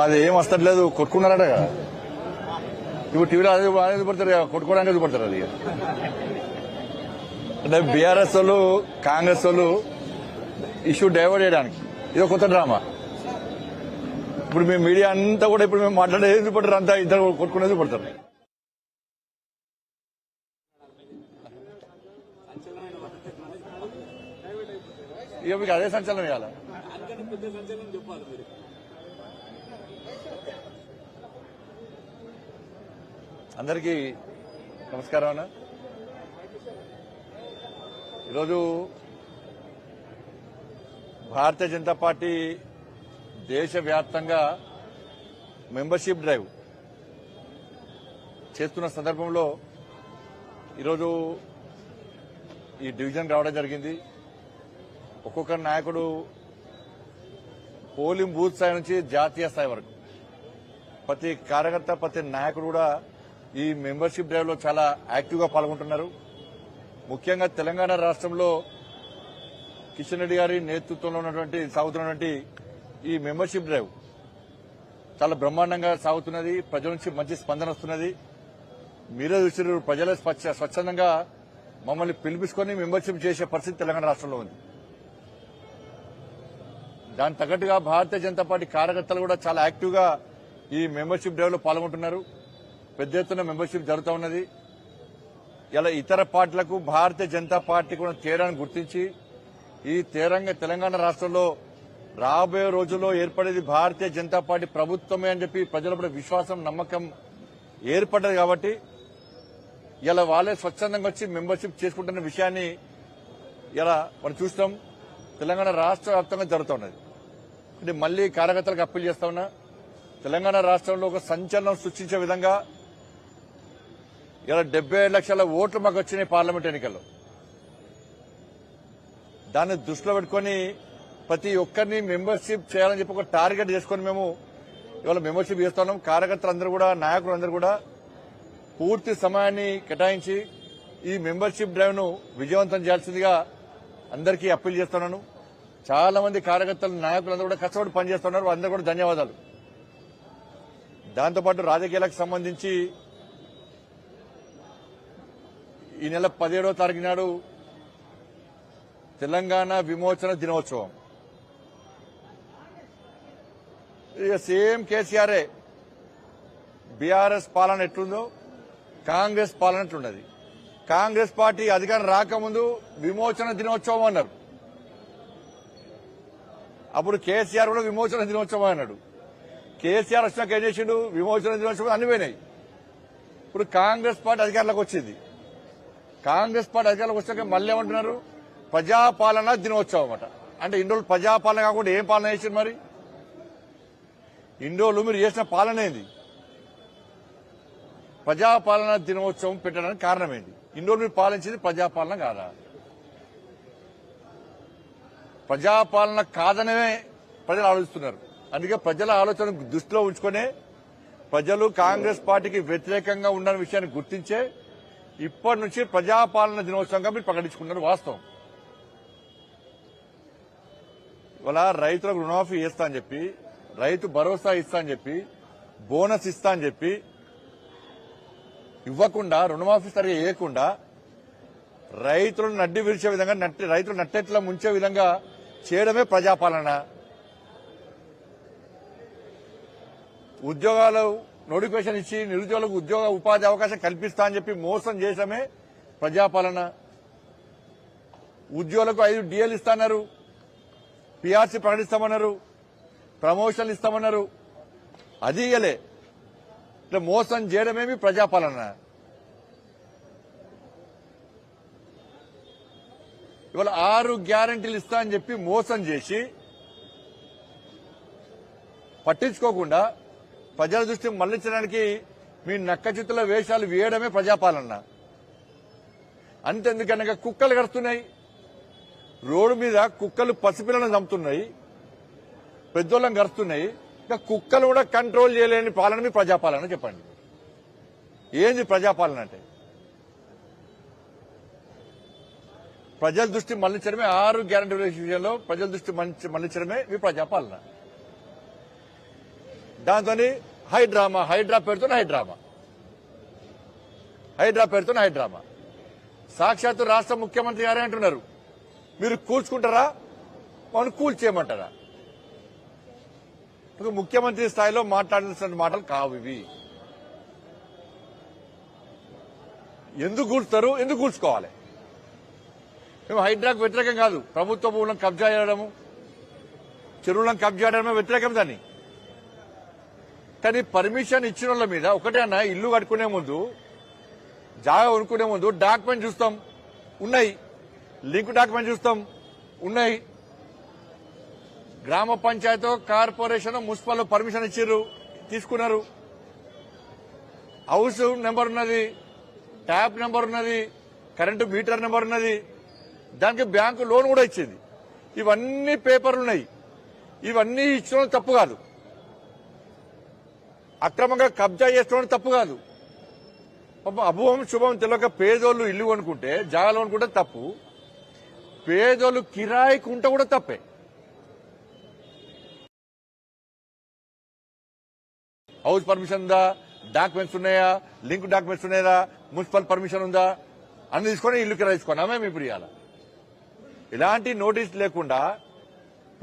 మాది ఏం వస్తట్లేదు కొట్టుకున్నారట కదా ఇప్పుడు టీవీలో అదే అదే పడతారు కొట్టుకోవడానికి అది పడతారు అది అంటే బీఆర్ఎస్ వాళ్ళు కాంగ్రెస్ వాళ్ళు ఇష్యూ డైవర్ట్ చేయడానికి. ఇది కొత్త డ్రామా. ఇప్పుడు మీ మీడియా అంతా కూడా ఇప్పుడు మేము మాట్లాడేది పడతారు అంతా ఇద్దరు కొట్టుకునేది పడతారు ఇక మీకు అదే సంచలనం ఇవ్వాలి అందరికీ నమస్కారం అన్న. ఈరోజు భారతీయ జనతా పార్టీ దేశవ్యాప్తంగా మెంబర్షిప్ డ్రైవ్ చేస్తున్న సందర్భంలో ఈరోజు ఈ డివిజన్ రావడం జరిగింది. ఒక్కొక్క నాయకుడు పోలింగ్ బూత్ స్థాయి నుంచి జాతీయ స్థాయి వరకు. ప్రతి కార్యకర్త ప్రతి నాయకుడు కూడా ఈ మెంబర్షిప్ డ్రైవ్లో చాలా యాక్టివ్గా పాల్గొంటున్నారు. ముఖ్యంగా తెలంగాణ రాష్ట్రంలో కిషన్ రెడ్డి గారి నేతృత్వంలో ఉన్నటువంటి సాగుతున్నటువంటి ఈ మెంబర్షిప్ డ్రైవ్ చాలా బ్రహ్మాండంగా సాగుతున్నది. ప్రజల నుంచి మంచి స్పందన వస్తున్నది. మీరే చూసారు ప్రజలే స్వచ్ఛ- స్వచ్ఛందంగా మమ్మల్ని పిలిపించుకొని మెంబర్షిప్ చేసే పరిస్థితి తెలంగాణ రాష్ట్రంలో ఉంది. దాని తగ్గట్టుగా భారతీయ జనతా పార్టీ కార్యకర్తలు కూడా చాలా యాక్టివ్గా ఈ మెంబర్షిప్ డ్రైవ్లో పాల్గొంటున్నారు. పెద్ద ఎత్తున మెంబర్షిప్ జరుగుతూ ఉన్నది. ఇలా ఇతర పార్టీలకు భారతీయ జనతా పార్టీ కూడా తీరాన్ని గుర్తించి ఈ తీరంగ తెలంగాణ రాష్ట్రంలో రాబోయే రోజుల్లో ఏర్పడేది భారతీయ జనతా పార్టీ ప్రభుత్వమే అని చెప్పి ప్రజల విశ్వాసం నమ్మకం ఏర్పడ్డది కాబట్టి ఇలా వాళ్ళే స్వచ్ఛందంగా వచ్చి మెంబర్షిప్ చేసుకుంటున్న విషయాన్ని ఇలా మనం చూస్తాం. తెలంగాణ రాష్ట్ర వ్యాప్తంగా జరుగుతున్నది అంటే మళ్ళీ కార్యకర్తలకు అప్పీల్ చేస్తా ఉన్నా తెలంగాణ రాష్ట్రంలో ఒక సంచలనం సృష్టించే విధంగా ఇలా డెబ్బై లక్షల ఓట్లు మాకు వచ్చినాయి పార్లమెంట్ ఎన్నికల్లో. దాన్ని దృష్టిలో పెట్టుకొని ప్రతి ఒక్కరిని మెంబర్షిప్ చేయాలని చెప్పి ఒక టార్గెట్ చేసుకొని మేము ఇవాళ మెంబర్షిప్ చేస్తున్నాం. కార్యకర్తలందరూ కూడా నాయకులందరూ కూడా పూర్తి సమయాన్ని కేటాయించి ఈ మెంబర్షిప్ డ్రైవ్ను విజయవంతం చేయాల్సిందిగా అందరికీ అప్పీల్ చేస్తున్నాను. చాలా మంది కార్యకర్తలు నాయకులందరూ కూడా కష్టపడి పనిచేస్తున్నారు. అందరూ కూడా ధన్యవాదాలు. దాంతోపాటు రాజకీయాలకు సంబంధించి ఈ నెల పదిహేడవ తారీఖు నాడు తెలంగాణ విమోచన దినోత్సవం. ఇక సేమ్ కేసీఆరే బీఆర్ఎస్ పాలన ఎట్లుందో కాంగ్రెస్ పాలన ఎట్లున్నది? కాంగ్రెస్ పార్టీ అధికారం రాకముందు విమోచన దినోత్సవం అన్నారు. అప్పుడు కేసీఆర్ కూడా విమోచన దినోత్సవం అన్నాడు. కేసీఆర్ వచ్చినాక ఏం చేసిండు? విమోచన దినోత్సవం అన్ని పోయినాయి. ఇప్పుడు కాంగ్రెస్ పార్టీ అధికారంలోకి వచ్చింది. కాంగ్రెస్ పార్టీ అధికారంలోకి వచ్చాక మళ్ళీ ఏమంటున్నారు? ప్రజాపాలన దినోత్సవం అట అంటే ఇన్ని రోజులు ప్రజాపాలన కాకుండా ఏం పాలన చేసింది మరి? ఇన్ని రోజులు మీరు చేసిన పాలన ఏంది? ప్రజాపాలన దినోత్సవం పెట్టడానికి కారణమేంది ఏంటి ఇన్ని రోజులు మీరు పాలించేది ప్రజాపాలన కాదా? ప్రజాపాలన కాదనే ప్రజలు ఆలోచిస్తున్నారు. అందుకే ప్రజల ఆలోచన దృష్టిలో ఉంచుకునే ప్రజలు కాంగ్రెస్ పార్టీకి వ్యతిరేకంగా ఉన్న విషయాన్ని గుర్తించే ఇప్పటి నుంచి ప్రజాపాలన దినోత్సవంగా మీరు ప్రకటించుకున్నారు వాస్తవం. ఇవాళ రైతులకు రుణమాఫీ ఇస్తా అని చెప్పి రైతు భరోసా ఇస్తా అని చెప్పి బోనస్ ఇస్తా అని చెప్పి ఇవ్వకుండా రుణమాఫీ సరిగా వేయకుండా రైతులను నడ్డి విరిచే విధంగా రైతులు నట్టెట్లా ముంచే విధంగా చేయడమే ప్రజాపాలన. ఉద్యోగాలు నోటిఫికేషన్ ఇచ్చి నిరుద్యోగులకు ఉద్యోగ ఉపాధి అవకాశం కల్పిస్తా అని చెప్పి మోసం చేసమే ప్రజాపాలన. ఉద్యోగులకు ఐదు డిఎల్ ఇస్తాన్నారు పిఆర్సీ ప్రకటిస్తామన్నారు. ప్రమోషన్లు ఇస్తామన్నారు. అది ఇయ్యలే. ఇట్లా మోసం చేయడమేమి ప్రజాపాలన. ఇవాళ ఆరు గ్యారంటీలు ఇస్తా అని చెప్పి మోసం చేసి పట్టించుకోకుండా ప్రజల దృష్టి మళ్ళించడానికి మీ నక్క చిత్తుల వేషాలు వేయడమే ప్రజాపాలన. అంతెందుకనగా కుక్కలు కడుతున్నాయి రోడ్డు మీద కుక్కలు పసిపిల్లలను చంపుతున్నాయి. పెద్దోళ్ళం కడుతున్నాయి ఇంకా కుక్కలు కూడా కంట్రోల్ చేయలేని పాలన మీ ప్రజాపాలన చెప్పండి. ఏంది ప్రజాపాలన అంటే? ప్రజల దృష్టి మళ్ళించడమే ఆరు గ్యారంటీ విషయంలో ప్రజల దృష్టి మళ్ళించడమే మీ ప్రజాపాలన. దాంతో హైడ్రామా హైడ్రా పేరుతో హైడ్రామా హైడ్రా పేరుతో హైడ్రామా సాక్షాత్తు రాష్ట్ర ముఖ్యమంత్రి గారే అంటున్నారు. మీరు కూల్చుకుంటారా? మమ్మల్ని కూల్చేయమంటారా ముఖ్యమంత్రి స్థాయిలో మాట్లాడాల్సిన మాటలు కావు ఇవి. ఎందుకు కూల్చుతారు? ఎందుకు కూల్చుకోవాలి? మేము హైడ్రాకు వ్యతిరేకం కాదు. ప్రభుత్వ భూములను కబ్జా చేయడము చెరువులను కబ్జా చేయడమే వ్యతిరేకం దాన్ని. కానీ పర్మిషన్ ఇచ్చిన వాళ్ళ మీద ఒకటే అన్న ఇల్లు కట్టుకునే ముందు జాగా కొనుక్కునే ముందు డాక్యుమెంట్ చూస్తాం. ఉన్నాయి. లింక్ డాక్యుమెంట్ చూస్తాం. ఉన్నాయి. గ్రామ పంచాయతీ కార్పొరేషన్ మున్సిపల్ పర్మిషన్ ఇచ్చారు తీసుకున్నారు. హౌస్ నెంబర్ ఉన్నది. ట్యాప్ నెంబర్ ఉన్నది. కరెంటు మీటర్ నెంబర్ ఉన్నది. దానికి బ్యాంకు లోన్ కూడా ఇచ్చింది. ఇవన్నీ పేపర్లు ఉన్నాయి. ఇవన్నీ ఇచ్చడం తప్పు కాదు. అక్రమంగా కబ్జా చేసుకోవడం తప్పు కాదు. పాపం అభువం శుభం తెలియక పేదోళ్ళు ఇల్లు కొనుక్కుంటే జాగాలు కొనుక్కుంటే తప్పు. పేదోళ్ళు కిరాయికి ఉంటే కూడా తప్పే. హౌస్ పర్మిషన్ ఉందా? డాక్యుమెంట్స్ ఉన్నాయా? లింక్ డాక్యుమెంట్స్ ఉన్నాయా? మున్సిపల్ పర్మిషన్ ఉందా? అన్ని తీసుకొని ఇల్లు కిరాయి తీసుకున్నా మేము ఇప్పుడు ఇవాళ ఇలాంటి నోటీస్ లేకుండా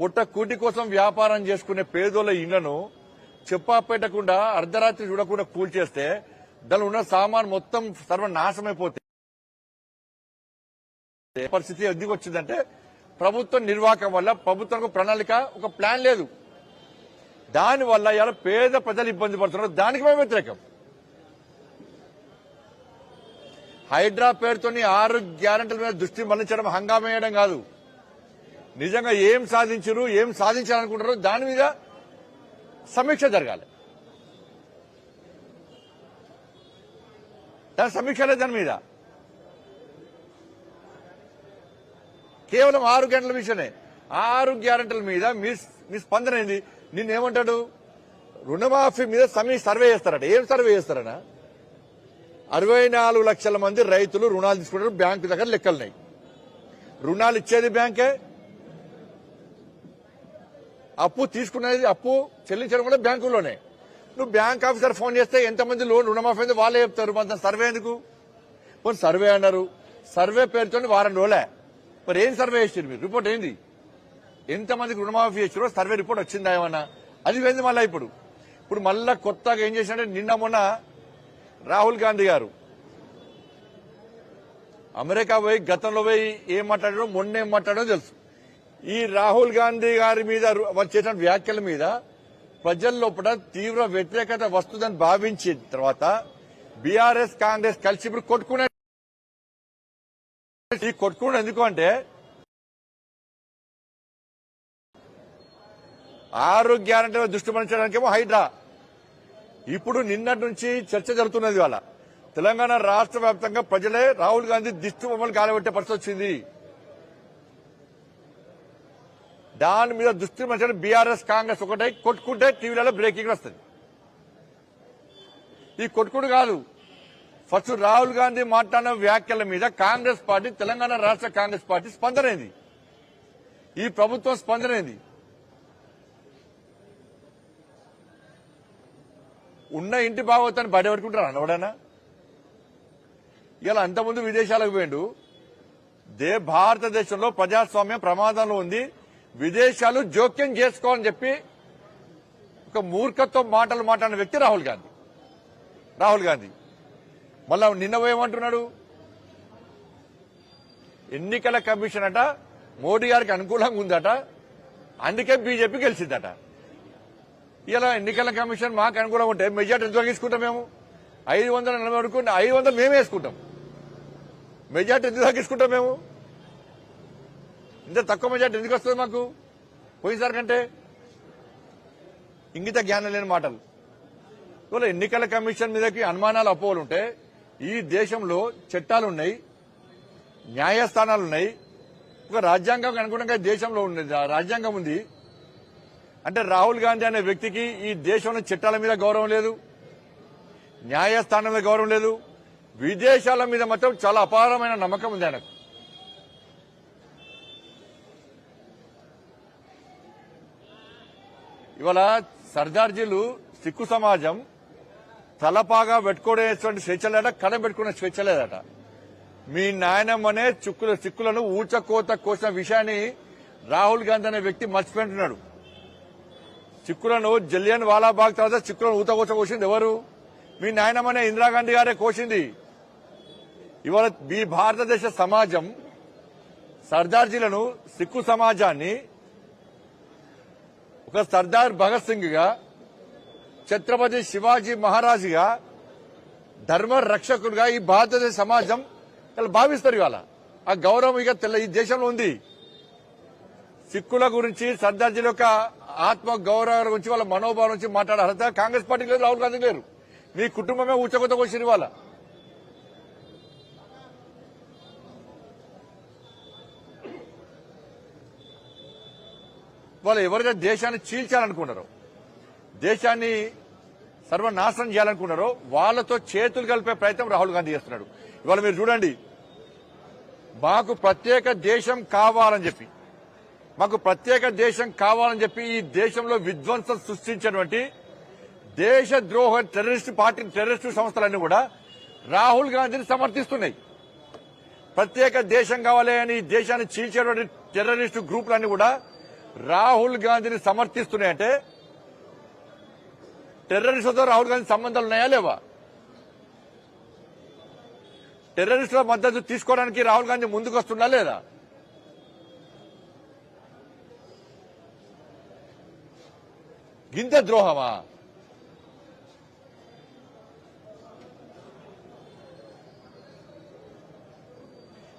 పుట్ట కూటి కోసం వ్యాపారం చేసుకునే పేదోళ్ళ ఇళ్ళను చెప్పా పెట్టకుండా అర్ధరాత్రి చూడకుండా కూల్చేస్తే దానిలో ఉన్న సామాన్ మొత్తం సర్వనాశమైపోతే ఏ పరిస్థితి ఎందుకు వచ్చిందంటే ప్రభుత్వం నిర్వాహకం వల్ల ప్రభుత్వానికి ప్రణాళిక ఒక ప్లాన్ లేదు. దానివల్ల ఇవాళ ఇలా పేద ప్రజలు ఇబ్బంది పడుతున్నారు. దానికి మేము వ్యతిరేకం. హైడ్రా పేరుతోని ఆరు గ్యారంటీల మీద దృష్టి మళ్ళించడం హంగామా వేయడం కాదు. నిజంగా ఏం సాధించరు ఏం సాధించాలనుకుంటారు దాని మీద సమీక్ష జరగాలి. దాని సమీక్ష లేదు దాని మీద. కేవలం ఆరు గంటల విషయమే ఆరు గ్యారంటీల మీద మీ మీ స్పందన ఏంది? నిన్నేమంటాడు? రుణమాఫీ మీద సమీ సర్వే చేస్తారట. ఏం సర్వే చేస్తారనా అరవై నాలుగు లక్షల మంది రైతులు రుణాలు తీసుకుంటారు బ్యాంకు దగ్గర లెక్కలున్నాయి రుణాలు ఇచ్చేది బ్యాంకే అప్పు తీసుకునేది అప్పు చెల్లించడం కూడా బ్యాంకులోనే నువ్వు బ్యాంక్ ఆఫీసర్ ఫోన్ చేస్తే ఎంతమంది లోన్ రుణమాఫీ అయింది వాళ్ళే చెప్తారు. మన సర్వే ఎందుకు? పోనీ సర్వే అన్నారు. సర్వే పేరుతో వారం రోజులే. మరి ఏం సర్వే చేసారు మీరు? రిపోర్ట్ ఏంది? ఎంతమందికి రుణమాఫీ చేసారో సర్వే రిపోర్ట్ వచ్చిందా ఏమన్నా? అది పోయింది మళ్ళా ఇప్పుడు. ఇప్పుడు మళ్ళా కొత్తగా ఏం చేశారంటే నిన్న మొన్న రాహుల్ గాంధీ గారు అమెరికా పోయి గతంలో పోయి ఏం మాట్లాడారో మొన్న ఏం మాట్లాడో తెలుసు. ఈ రాహుల్ గాంధీ గారి మీద రు- చేసిన వ్యాఖ్యల మీద ప్రజల లోపల తీవ్ర వ్యతిరేకత వస్తుందని భావించిన తర్వాత బీఆర్ఎస్ కాంగ్రెస్ కలిసి ఇప్పుడు కొట్టుకునే కొట్టుకున్నాడు ఎందుకు అంటే ఆరు గ్యారంటీ దృష్టి మరించడానికేమో హైడ్రా. ఇప్పుడు నిన్నటి నుంచి చర్చ జరుగుతున్నది వాళ్ళ తెలంగాణ రాష్ట్ర వ్యాప్తంగా ప్రజలే రాహుల్ గాంధీ దిష్టి బొమ్మలు కాలబెట్టే పరిస్థితి వచ్చింది. దాని మీద దృష్టి మరించడం బీఆర్ఎస్ కాంగ్రెస్ ఒకటే కొట్టుకుంటే టీవీలలో బ్రేకింగ్ వస్తుంది. ఈ కొట్టుకుడు కాదు. ఫస్ట్ రాహుల్ గాంధీ మాట్లాడిన వ్యాఖ్యల మీద కాంగ్రెస్ పార్టీ తెలంగాణ రాష్ట్ర కాంగ్రెస్ పార్టీ స్పందనైంది. ఈ ప్రభుత్వం స్పందనైంది. ఉన్న ఇంటి భాగవతాన్ని బయట పెట్టుకుంటారు? అన్నవాడనా ఇలా అంతకుముందు విదేశాలకు పోయిండు. దే భారతదేశంలో ప్రజాస్వామ్యం ప్రమాదంలో ఉంది. విదేశాలు జోక్యం చేసుకోవాలని చెప్పి ఒక మూర్ఖత్వం మాటలు మాట్లాడిన వ్యక్తి రాహుల్ గాంధీ. రాహుల్ గాంధీ. మళ్ళా నిన్న ఏమంటున్నాడు ఎన్నికల కమిషన్ అట మోడీ గారికి అనుకూలంగా ఉందట అందుకే బీజేపీ గెలిచిందట. ఇలా ఎన్నికల కమిషన్ మాకు అనుకూలంగా ఉంటే మెజార్టీ ఎంత తీసుకుంటాం మేము? ఐదు వందల నలభై వరకు ఐదు వందలు మేమేసుకుంటాం మెజార్టీ ఎందుకు తగ్గించుకుంటాం మేము? ఇంత తక్కువ మెజార్టీ ఎందుకు వస్తుంది మాకు? పోయినసారి కంటే ఇంగిత జ్ఞానం లేని మాటలు. ఇవాళ ఎన్నికల కమిషన్ మీదకి అనుమానాలు అపోహలు ఉంటే ఈ దేశంలో చట్టాలు ఉన్నాయి న్యాయస్థానాలు ఉన్నాయి ఒక రాజ్యాంగం అనుగుణంగా దేశంలో ఉండేది రాజ్యాంగం ఉంది. అంటే రాహుల్ గాంధీ అనే వ్యక్తికి ఈ దేశంలో చట్టాల మీద గౌరవం లేదు న్యాయస్థానం మీద గౌరవం లేదు. విదేశాల మీద మాత్రం చాలా అపారమైన నమ్మకం ఉంది ఆయనకు. ఇవాళ సర్దార్జీలు సిక్కు సమాజం తలపాగా పెట్టుకునేటువంటి స్వేచ్ఛ లేదట కడ పెట్టుకునే స్వేచ్ఛ లేదట మీ నాయనమ్మనే చిక్కుల సిక్కులను ఊచకోత కోసిన విషయాన్ని రాహుల్ గాంధీ అనే వ్యక్తి మర్చిపోయింటున్నాడు. చిక్కులను జలియన్ వాలాబాగ్ తర్వాత చిక్కులను ఊతకోత కోసింది ఎవరు? మీ నాయనమ్మనే ఇందిరాగాంధీ గారే కోసింది. ఇవాళ మీ భారతదేశ సమాజం సర్దార్జీలను సిక్కు సమాజాన్ని ఒక సర్దార్ భగత్ సింగ్గా ఛత్రపతి శివాజీ మహారాజుగా ధర్మ రక్షకుడుగా ఈ భారతదేశ సమాజం ఇలా భావిస్తారు ఇవాళ. ఆ గౌరవం ఇక తెల్ల ఈ దేశంలో ఉంది. సిక్కుల గురించి సర్దార్జీల యొక్క ఆత్మ గౌరవం గురించి వాళ్ళ మనోభావం నుంచి మాట్లాడే అర్హత కాంగ్రెస్ పార్టీ లేదు రాహుల్ గాంధీ లేరు. మీ కుటుంబమే ఉచ్చకొత్త వచ్చింది వాళ్ళు ఎవరైతే దేశాన్ని చీల్చాలనుకున్నారో దేశాన్ని సర్వనాశనం చేయాలనుకున్నారో వాళ్ళతో చేతులు కలిపే ప్రయత్నం రాహుల్ గాంధీ చేస్తున్నాడు. ఇవాళ మీరు చూడండి మాకు ప్రత్యేక దేశం కావాలని చెప్పి మాకు ప్రత్యేక దేశం కావాలని చెప్పి ఈ దేశంలో విధ్వంసం సృష్టించినటువంటి దేశ ద్రోహ టెర్రరిస్ట్ పార్టీ టెర్రరిస్ట్ సంస్థలన్నీ కూడా రాహుల్ గాంధీని సమర్థిస్తున్నాయి. ప్రత్యేక దేశం కావాలి అని దేశాన్ని చీల్చేటువంటి టెర్రరిస్టు గ్రూపులన్నీ కూడా రాహుల్ గాంధీని సమర్థిస్తున్నాయంటే టెర్రరిస్టులతో రాహుల్ గాంధీ సంబంధాలు ఉన్నాయా లేవా? టెర్రరిస్టుల మద్దతు తీసుకోవడానికి రాహుల్ గాంధీ ముందుకు వస్తున్నా లేదా? గింత ద్రోహమా?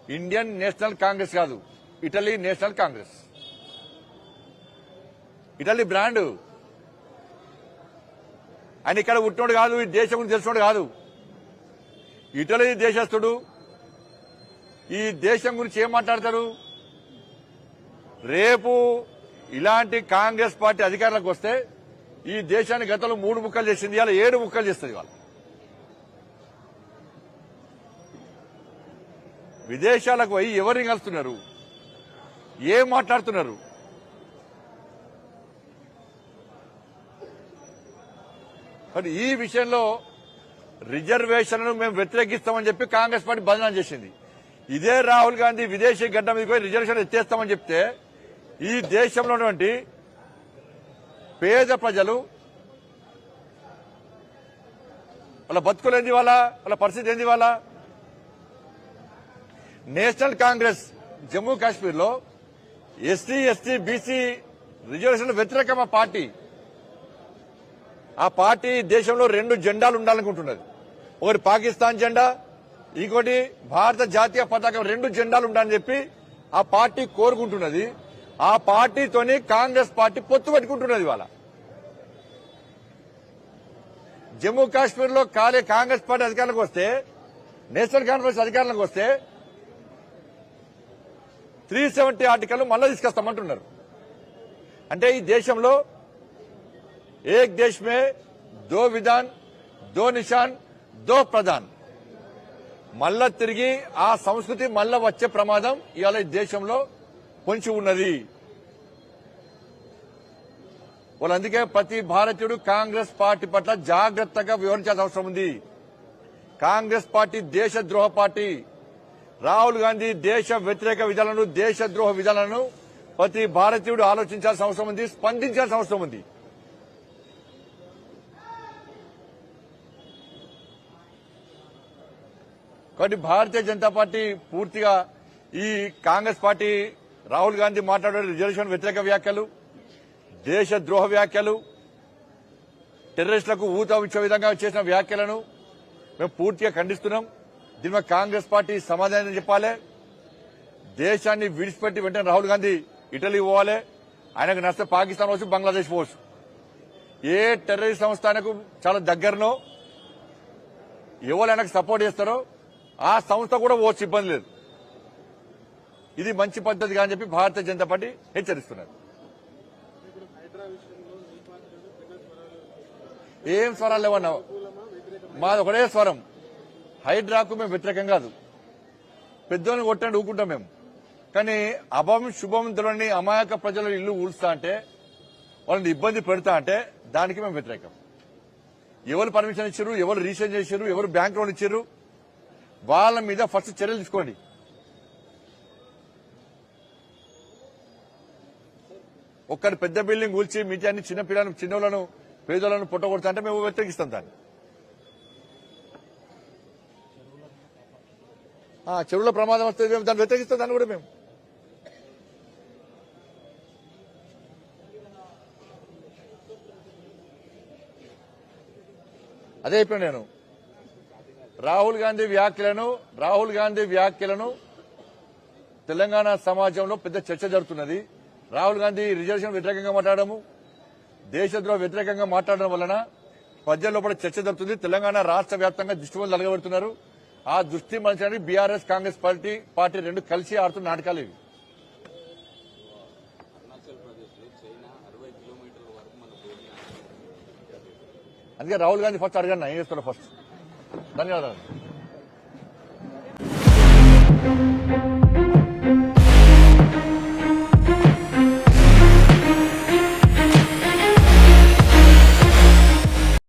ఇండియన్ నేషనల్ కాంగ్రెస్ కాదు Italy National Congress. Italy brand. ఆయన ఇక్కడ పుట్టినోడు కాదు ఈ దేశం గురించి తెలిసినోడు కాదు. ఇటలీ దేశస్థుడు ఈ దేశం గురించి ఏం మాట్లాడతారు? రేపు ఇలాంటి కాంగ్రెస్ పార్టీ అధికారంలోకి వస్తే ఈ దేశాన్ని గతంలో మూడు ముక్కలు చేసింది ఇవాళ ఏడు ముక్కలు చేస్తుంది ఇవాళ. విదేశాలకు పోయి ఎవరిని కలుస్తున్నారు? ఏం మాట్లాడుతున్నారు? మరి ఈ విషయంలో రిజర్వేషన్లను మేము వ్యతిరేకిస్తామని చెప్పి కాంగ్రెస్ పార్టీ బంధనం చేసింది. ఇదే రాహుల్ గాంధీ విదేశీ గడ్డ మీద పోయి రిజర్వేషన్ ఎత్తేస్తామని చెప్తే ఈ దేశంలో ఉన్నటువంటి పేద ప్రజలు వాళ్ళ బతుకులు ఏంది వాళ్ళ వాళ్ళ పరిస్థితి ఏంది వాళ్ళ నేషనల్ కాంగ్రెస్ జమ్మూ కాశ్మీర్లో ఎస్సీ ఎస్టీ బీసీ రిజర్వేషన్ వ్యతిరేకమ పార్టీ ఆ పార్టీ దేశంలో రెండు జెండాలు ఉండాలనుకుంటున్నది. ఒకటి పాకిస్తాన్ జెండా ఇంకోటి భారత జాతీయ పతాకం రెండు జెండాలు ఉండాలని చెప్పి ఆ పార్టీ కోరుకుంటున్నది. ఆ పార్టీతోని కాంగ్రెస్ పార్టీ పొత్తు పెట్టుకుంటున్నది ఇవాళ. జమ్మూ కాశ్మీర్లో కాలే కాంగ్రెస్ పార్టీ అధికారంలోకి వస్తే నేషనల్ కాన్ఫరెన్స్ అధికారంలోకి వస్తే త్రీ సెవెంటీ ఆర్టికల్ మళ్ళీ తీసుకొస్తామంటున్నారు. అంటే ఈ దేశంలో ఏక్ देश में దో విధాన్ దో నిషాన్ దో ప్రధాన్ మళ్ళా తిరిగి ఆ సంస్కృతి మళ్ళా వచ్చే ప్రమాదం ఇవాళ ఈ దేశంలో పొంచి ఉన్నది. వాళ్ళు అందుకే ప్రతి భారతీయుడు కాంగ్రెస్ పార్టీ పట్ల జాగ్రత్తగా వివరించాల్సిన అవసరం ఉంది. కాంగ్రెస్ పార్టీ దేశ ద్రోహ పార్టీ. రాహుల్ గాంధీ దేశ వ్యతిరేక విధానాలను దేశ ద్రోహ విధానాలను ప్రతి భారతీయుడు ఆలోచించాల్సిన అవసరం ఉంది స్పందించాల్సిన అవసరం ఉంది. కాబట్టి భారతీయ జనతా పార్టీ పూర్తిగా ఈ కాంగ్రెస్ పార్టీ రాహుల్ గాంధీ మాట్లాడే రిజర్వేషన్ వ్యతిరేక వ్యాఖ్యలు దేశ ద్రోహ వ్యాఖ్యలు టెర్రరిస్టులకు ఊత ఇచ్చే విధంగా చేసిన వ్యాఖ్యలను మేము పూర్తిగా ఖండిస్తున్నాం. దీని కాంగ్రెస్ పార్టీ సమాధానం చెప్పాలి. దేశాన్ని విడిచిపెట్టి వెంటనే రాహుల్ గాంధీ ఇటలీ పోవాలి. ఆయనకు నష్టం పాకిస్తాన్ వచ్చు బంగ్లాదేశ్ పోవచ్చు. ఏ టెర్రరిస్ట్ సంస్థ ఆయనకు చాలా దగ్గరనో ఎవరు ఆయనకు సపోర్ట్ చేస్తారో ఆ సంస్థ కూడా పోవచ్చు ఇబ్బంది లేదు. ఇది మంచి పద్ధతి కాని చెప్పి భారతీయ జనతా పార్టీ హెచ్చరిస్తున్నారు. ఏం స్వరాలు లేవన్నా? మాది ఒకటే స్వరం. హైడ్రాకు మేము వ్యతిరేకం కాదు. పెద్దోళ్ళని కొట్టండి ఊకుంటాం మేము. కానీ అభం శుభం తెలియని అమాయక ప్రజల ఇల్లు ఊడుస్తా అంటే వాళ్ళని ఇబ్బంది పెడతా అంటే దానికి మేము వ్యతిరేకం. ఎవరు పర్మిషన్ ఇచ్చారు ఎవరు రీసెంట్ చేశారు ఎవరు బ్యాంక్ లోన్ ఇచ్చారు వాళ్ళ మీద ఫస్ట్ చర్యలు తీసుకోండి. ఒక్కరి పెద్ద బిల్డింగ్ కూల్చి మిగతా అన్ని చిన్న పిల్లలను చిన్నోళ్ళను పేదలను పుట్టగొడతా అంటే మేము వ్యతిరేకిస్తాం దాన్ని. చెరువుల ప్రమాదం వస్తే మేము దాన్ని వ్యతిరేకిస్తాం దాన్ని కూడా మేము. అదే చెప్పాను నేను. రాహుల్ గాంధీ వ్యాఖ్యలను రాహుల్ గాంధీ వ్యాఖ్యలను తెలంగాణ సమాజంలో పెద్ద చర్చ జరుగుతున్నది. రాహుల్ గాంధీ రిజర్వేషన్ వ్యతిరేకంగా మాట్లాడము దేశద్రోహ వ్యతిరేకంగా మాట్లాడడం వలన ప్రజల్లో చర్చ జరుగుతుంది. తెలంగాణ రాష్ట్ర వ్యాప్తంగా దృష్టి వాళ్ళు నలగబెడుతున్నారు ఆ దృష్టి మలచడానికి బీఆర్ఎస్ కాంగ్రెస్ పార్టీ పార్టీ రెండు కలిసి ఆడుతున్న నాటకాలు ఇవి. అందుకే రాహుల్ గాంధీ ఫస్ట్ అడగండి ఏం చేస్తారో ఫస్ట్. ధన్యవాదాలు